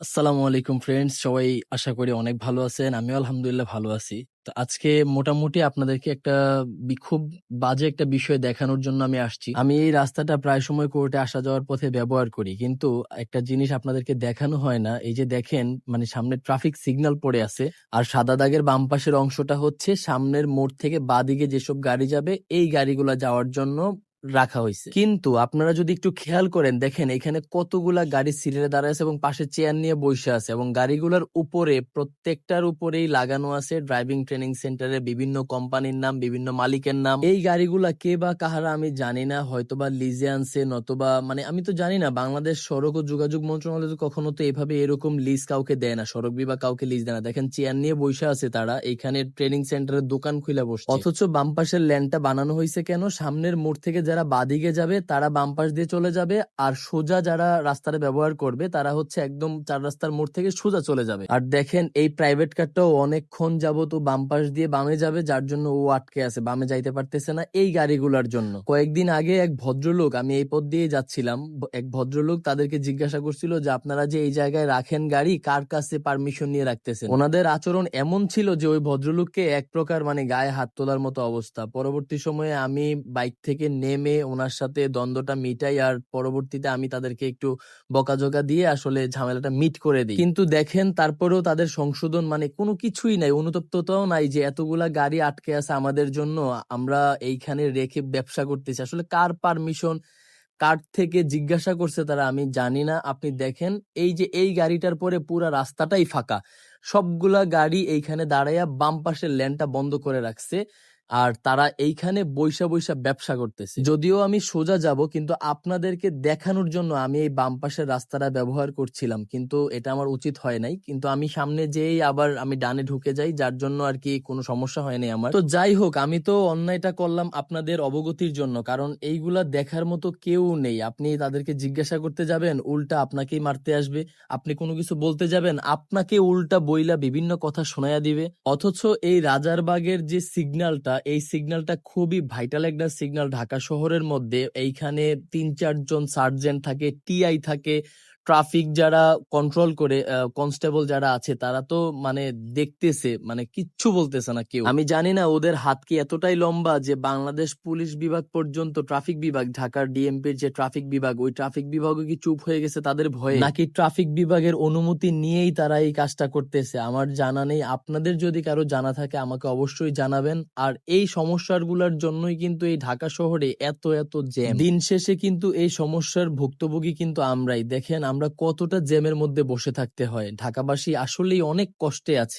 আসসালামু আলাইকুম ফ্রেন্ডস সবাই আশা করি অনেক ভালো আছেন। আমিও আলহামদুলিল্লাহ ভালো আছি। তো আজকে মোটামুটি আপনাদেরকে একটা খুব বাজে একটা বিষয় দেখানোর জন্য আমি আসছি। আমি এই রাস্তাটা প্রায় সময় কোর্টে আসা যাওয়ার পথে ব্যবহার করি। কিন্তু একটা জিনিস আপনাদেরকে দেখানো হয় না। এই যে দেখেন মানে সামনে ট্রাফিক সিগন্যাল পড়ে আছে। আর সাদা দাগের বাম পাশের অংশটা হচ্ছে সামনের মোড় থেকে বাদিকে যেসব গাড়ি যাবে, এই গাড়িগুলা যাওয়ার জন্য রাখা হয়েছে কিন্তু আপনারা যদি একটু খেয়াল করেন দেখেন এখানে কতগুলা গাড়ি সিরিয়ালে দাঁড়ায় আছে এবং পাশে চেয়ার নিয়ে বসে আছে এবং গাড়িগুলোর উপরে প্রত্যেকটার উপরেই লাগানো আছে ড্রাইভিং ট্রেনিং সেন্টারে বিভিন্ন কোম্পানির নাম বিভিন্ন মালিকের নাম। এই গাড়িগুলা কে বা কাহারা আমি জানি না হয়তোবা লিজে আনছে নতবা মানে আমি তো জানি না বাংলাদেশ সড়ক ও যোগাযোগ মন্ত্রণালয় তো কখনো তো এভাবে এরকম লিজ কাউকে দেয় না সড়ক বিভাগ কাউকে লিজ দেয় না। দেখেন চেয়ার নিয়ে বসে আছে তারা এখানে ট্রেনিং সেন্টারের দোকান খুলে বসছে। অথচ বাম পাশের ল্যান্ডটা বানানো হয়েছে কেন? সামনের মোড় থেকে যারা বাদিকে যাবে, তারা বাম পাশ দিয়ে চলে যাবে। আর সোজা যারা রাস্তাটা ব্যবহার করবে, তারা হচ্ছে একদম চার রাস্তার মোড় থেকে সোজা চলে যাবে। আর দেখেন, এই প্রাইভেট কারটাও অনেকক্ষণ যাবত ও বাম পাশ দিয়ে বামে যাবে, যার জন্য ও আটকে আছে, বামে যাইতে পারতেছে না এই গাড়িগুলোর জন্য। কয়েকদিন আগে এক ভদ্রলোক, আমি এই পথ দিয়ে যাচ্ছিলাম এক ভদ্রলোক তাদেরকে জিজ্ঞাসা করছিল যে, আপনারা যে এই জায়গায় রাখেন গাড়ি, কার কাছে পারমিশন নিয়ে রাখতেছেন? ওনাদের আচরণ এমন ছিল যে, ওই ভদ্রলোককে এক প্রকার মানে গায়ে হাত তোলার মতো অবস্থা। পরবর্তী সময়ে আমি বাইক থেকে নেমে ওনার সাথে দ্বন্দ্বটা মিটাই আর পরবর্তীতে আমি তাদেরকে একটু বকাঝকা দিয়ে আসলে ঝামেলাটা মিট করে দিই। কিন্তু দেখেন তারপরেও তাদের সংশোধন মানে কোনো কিছুই নাই, অনুতপ্ততাও নাই যে এতগুলা গাড়ি আটকে আছে আমাদের জন্য, আমরা এইখানে রেখে ব্যবসা করতেছি। আসলে কার পারমিশন, কার থেকে জিজ্ঞাসা করছে তারা আমি জানি না। আপনি দেখেন এই যে এই গাড়িটার পরে পুরা রাস্তাটাই ফাঁকা। সবগুলা গাড়ি এইখানে দাঁড়াইয়া বাম পাশের লেনটা বন্ধ করে রাখছে। আর তারা এইখানে বৈশা বৈশা ব্যবসা করতেছে। যদিও আমি সোজা যাব, কিন্তু আপনাদেরকে দেখানোর জন্য আমি এই বাম পাশের রাস্তাটা ব্যবহার করছিলাম, কিন্তু এটা আমার উচিত হয় নাই। কিন্তু আমি সামনে যেই আবার আমি ডানে ঢুকে যাই, যার জন্য আর কি কোনো সমস্যা হয়নি আমার। তো যাই হোক, আমি তো অন্যায়টা করলাম আপনাদের অবগতির জন্য, কারণ এইগুলা দেখার মতো কেউ নেই। আপনি তাদেরকে জিজ্ঞাসা করতে যাবেন, উল্টা আপনাকেই মারতে আসবে। আপনি কোনো কিছু বলতে যাবেন, আপনাকে উল্টা বইলা বিভিন্ন কথা শোনায়া দিবে। অথচ এই রাজারবাগের যে সিগন্যালটা এই সিগন্যালটা খুবই ভাইটাল একটা সিগন্যাল ঢাকা শহরের মধ্যে। এইখানে তিন চারজন সার্জেন্ট থাকে, টিআই থাকে ট্রাফিক যারা কন্ট্রোল করে কনস্টেবল যারা আছে, তারা তো মানে দেখতেছে মানে কিচ্ছু বলতেছে না কেউ। আমি জানি না ওদের হাত কি এতটাই লম্বা যে বাংলাদেশ পুলিশ বিভাগ পর্যন্ত ট্রাফিক বিভাগ, ঢাকার ডিএমপির যে ট্রাফিক বিভাগ, ওই ট্রাফিক বিভাগও কি চুপ হয়ে গেছে তাদের ভয়ে? নাকি ট্রাফিক বিভাগের অনুমতি নিয়েই তারা এই কাজটা করতেছে? আমার জানা নেই। আপনাদের যদি কারও জানা থাকে, আমাকে অবশ্যই জানাবেন। আর এই সমস্যাগুলোর জন্যই কিন্তু এই ঢাকা শহরে এত এত জ্যাম। দিন শেষে কিন্তু এই সমস্যার ভুক্তভোগী কিন্তু আমরাই। দেখেন আমরা কতটা জ্যামের মধ্যে বসে থাকতে হয়? ঢাকাবাসী আসলেই অনেক কষ্টে আছে।